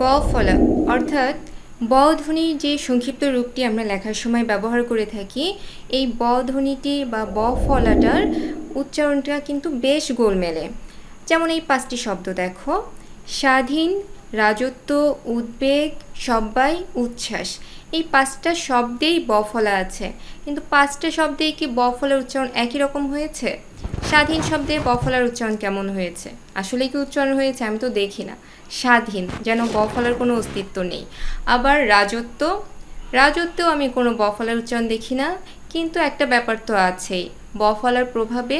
ব ফলা, অর্থাৎ ব ধ্বনির যে সংক্ষিপ্ত রূপটি আমরা লেখার সময় ব্যবহার করে থাকি, এই ব ধ্বনিটি বা ব ফলাটার উচ্চারণটা কিন্তু বেশ গোলমেলে। যেমন এই পাঁচটি শব্দ দেখো। স্বাধীন, রাজত্ব, উদ্বেগ, সব্বাই, উচ্ছ্বাস। এই পাঁচটা শব্দেই ব ফলা আছে। কিন্তু পাঁচটা শব্দেই কি ব ফলার উচ্চারণ একই রকম হয়েছে? স্বাধীন শব্দে ব ফলার উচ্চারণ কেমন হয়েছে? আসলে কি উচ্চারণ হয়েছে? আমি তো দেখি না। স্বাধীন, যেন ব ফলার কোনো অস্তিত্ব নেই। আবার রাজত্ব? রাজত্বেও আমি কোনো ব ফলার উচ্চারণ দেখি না। কিন্তু একটা ব্যাপার তো আছেই ব ফলার প্রভাবে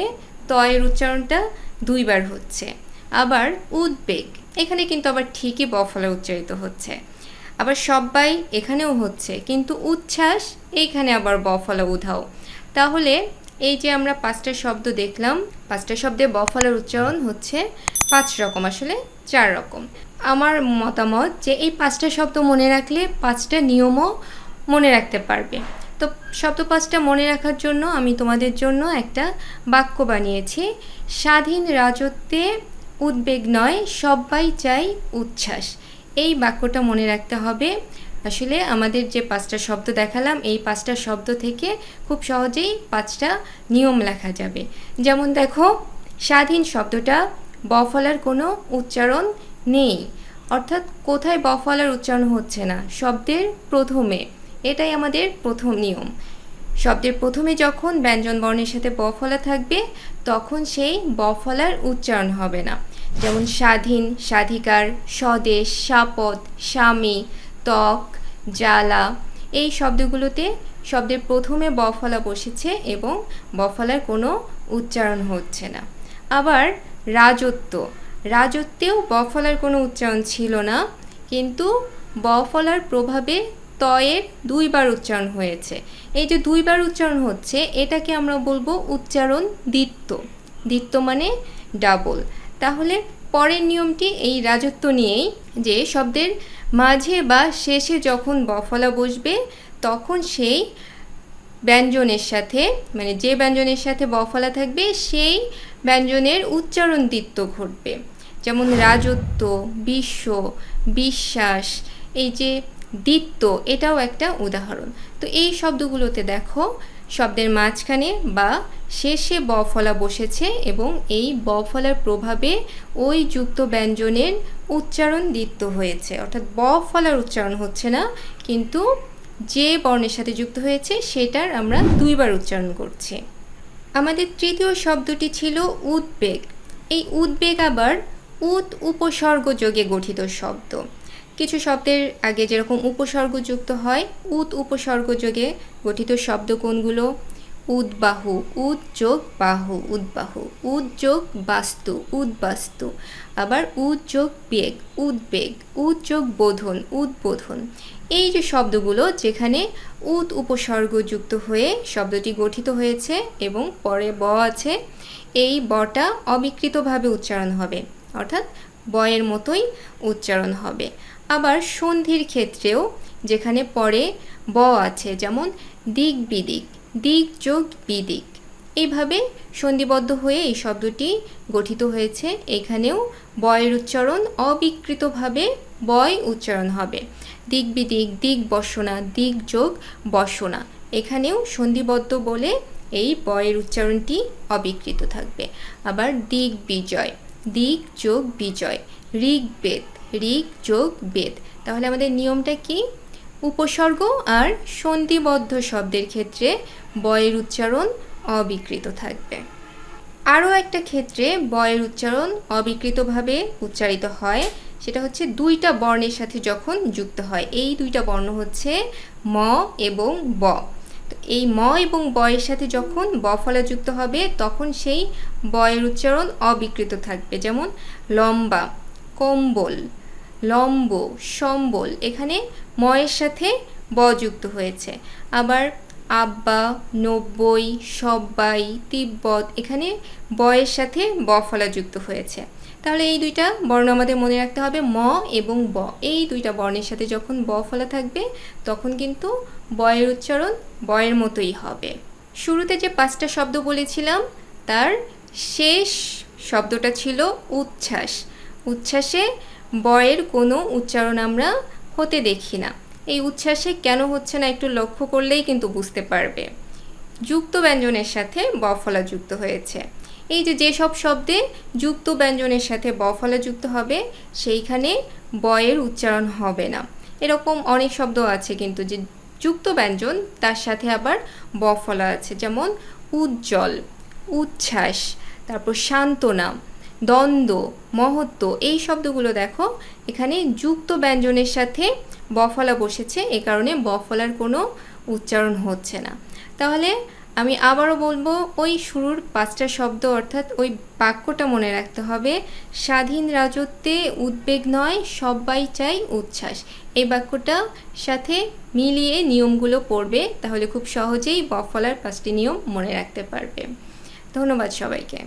তয়ের উচ্চারণটা দুইবার হচ্ছে। আবার উদ্বেগ, এখানে কিন্তু আবার ঠিকই ব ফলা উচ্চারিত হচ্ছে। আবার সব্বাই এখানেও হচ্ছে, কিন্তু উচ্ছ্বাস এইখানে আবার ব ফলা উধাও। তাহলে এই যে আমরা পাঁচটা শব্দ দেখলাম, পাঁচটা শব্দে ব ফলার উচ্চারণ হচ্ছে পাঁচ রকম, আসলে চার রকম। আমার মতামত যে এই পাঁচটা শব্দ মনে রাখলে পাঁচটা নিয়মও মনে রাখতে পারবে। তো শব্দ পাঁচটা মনে রাখার জন্য আমি তোমাদের জন্য একটা বাক্য বানিয়েছি, স্বাধীন রাজত্বে উদ্বেগ নয় সবাই চাই উচ্ছ্বাস। এই বাক্যটা মনে রাখতে হবে আসলে আমাদের যে পাঁচটা শব্দ দেখালাম, এই পাঁচটা শব্দ থেকে খুব সহজেই পাঁচটা নিয়ম লেখা যাবে। যেমন দেখো, স্বাধীন শব্দটা বফলার কোনো উচ্চারণ নেই। অর্থাৎ কোথায় বফলার উচ্চারণ হচ্ছে না? শব্দের প্রথমে। এটাই আমাদের প্রথম নিয়ম। শব্দের প্রথমে যখন ব্যঞ্জন বর্ণের সাথে বফলা থাকবে, তখন সেই ব ফলার উচ্চারণ হবে না। যেমন স্বাধীন, স্বাধিকার, স্বদেশ, সাপদ, স্বামী ত্বক, জ্বালা, এই শব্দগুলোতে শব্দের প্রথমে বফলা বসেছে এবং বফলার কোনো উচ্চারণ হচ্ছে না। আবার রাজত্ব, রাজত্বেও বফলার কোনো উচ্চারণ ছিল না, কিন্তু বফলার প্রভাবে তয়ের দুইবার উচ্চারণ হয়েছে। এই যে দুইবার উচ্চারণ হচ্ছে, এটাকে আমরা বলব উচ্চারণ দ্বিত্ব। দ্বিত্ব মানে ডাবল তাহলে পরের নিয়মটি এই রাজত্ব নিয়েই যে শব্দের মাঝে বা শেষে যখন বফলা বসবে, তখন সেই ব্যঞ্জনের সাথে মানে যে ব্যঞ্জনের সাথে বফলা থাকবে, সেই ব্যঞ্জনের উচ্চারণ দ্বিত্ব ঘটবে। যেমন রাজত্ব, বিশ্ব, বিশ্বাস, এই যে দ্বিত্ব, এটাও একটা উদাহরণ। তো এই শব্দগুলোতে দেখো, শব্দের মাঝখানে বা শেষে ব ফলা বসেছে এবং এই ব ফলার প্রভাবে ওই যুক্ত ব্যঞ্জনের উচ্চারণ দ্বিত্ব হয়েছে। অর্থাৎ ব ফলার উচ্চারণ হচ্ছে না, কিন্তু যে বর্ণের সাথে যুক্ত হয়েছে, সেটার আমরা দুইবার উচ্চারণ করছি। আমাদের তৃতীয় শব্দটি ছিল উদ্বেগ। এই উদ্বেগ আবার উৎ উপসর্গ যোগে গঠিত শব্দ। কিছু শব্দের আগে যেরকম উপসর্গযুক্ত হয় উত উপসর্গযোগে গঠিত শব্দ কোনগুলো? উদ্বাহু উদ যোগ বাহু উদ্বাহু উদ যোগ বাস্তু উদ্বাস্তু আবার উদ যোগ বেগ উদ্বেগ উদ যোগ বোধন উদ্বোধন এই যে শব্দগুলো যেখানে উদ উপসর্গযুক্ত হয়ে শব্দটি গঠিত হয়েছে এবং পরে ব আছে, এই বটা অবিকৃতভাবে উচ্চারণ হবে, অর্থাৎ বয়ের মতোই উচ্চারণ হবে। আবার সন্ধির ক্ষেত্রেও যেখানে পরে ব আছে, যেমন দিক বিদিক, দিক যোগ বিদিক। এইভাবে সন্ধিবদ্ধ হয়ে এই শব্দটি গঠিত হয়েছে। এখানেও বয়ের উচ্চারণ অবিকৃতভাবে বয় উচ্চারণ হবে। দিক বিদিক, দিক বসনা, দিক যোগ বসনা। এখানেও সন্ধিবদ্ধ বলে এই বয়ের উচ্চারণটি অবিকৃত থাকবে। আবার দিক বিজয়, দিক যোগ বিজয়, ঋগ্বেদ। ঋগ যোগ বেদ। তাহলে আমাদের নিয়মটা কি? উপসর্গ আর সন্ধিবদ্ধ শব্দের ক্ষেত্রে বয়ের উচ্চারণ অবিকৃত থাকবে। আরও একটা ক্ষেত্রে বয়ের উচ্চারণ অবিকৃতভাবে উচ্চারিত হয়, সেটা হচ্ছে দুইটা বর্ণের সাথে যখন যুক্ত হয়। এই দুইটা বর্ণ হচ্ছে ম এবং ব। তো এই ম এবং বয়ের সাথে যখন ব ফলা যুক্ত হবে, তখন সেই বয়ের উচ্চারণ অবিকৃত থাকবে। যেমন লম্বা, কম্বল লম্ব, সম্বল এখানে ময়ের সাথে ব যুক্ত হয়েছে। আবার আব্বা, নব্বই, সব্বাই, তিব্বত এখানে বয়ের সাথে ব ফলা যুক্ত হয়েছে। তাহলে এই দুইটা বর্ণ আমাদের মনে রাখতে হবে, ম এবং ব। এই দুইটা বর্ণের সাথে যখন ব ফলা থাকবে, তখন কিন্তু বয়ের উচ্চারণ বয়ের মতোই হবে। শুরুতে যে পাঁচটা শব্দ বলেছিলাম, তার শেষ শব্দটা ছিল উচ্ছ্বাস। উচ্ছ্বাসে বয়ের কোনো উচ্চারণ আমরা হতে দেখি না। এই উচ্ছ্বাসে কেন হচ্ছে না একটু লক্ষ্য করলেই কিন্তু বুঝতে পারবে। যুক্ত ব্যঞ্জনের সাথে বফলা যুক্ত হয়েছে। এই যে যেসব শব্দে যুক্ত ব্যঞ্জনের সাথে বফলা যুক্ত হবে, সেইখানে বয়ের উচ্চারণ হবে না। এরকম অনেক শব্দ আছে কিন্তু যে যুক্ত ব্যঞ্জন, তার সাথে আবার বফলা আছে। যেমন, উজ্জ্বল, উচ্ছ্বাস, তারপর সান্ত্বনা দ্বন্দ্ব, মহত্ব, এই শব্দগুলো দেখো। এখানে যুক্ত ব্যঞ্জনের সাথে বফলা বসেছে, এ কারণে বফলার কোনো উচ্চারণ হচ্ছে না। তাহলে আমি আবারও বলব, ওই শুরুর পাঁচটা শব্দ অর্থাৎ ওই বাক্যটা মনে রাখতে হবে, স্বাধীন রাজত্বে উদ্বেগ নয়, সবাই চাই উচ্ছ্বাস। এই বাক্যটা সাথে মিলিয়ে নিয়মগুলো পড়বে, তাহলে খুব সহজেই বফলার পাঁচটি নিয়ম মনে রাখতে পারবে। ধন্যবাদ সবাইকে।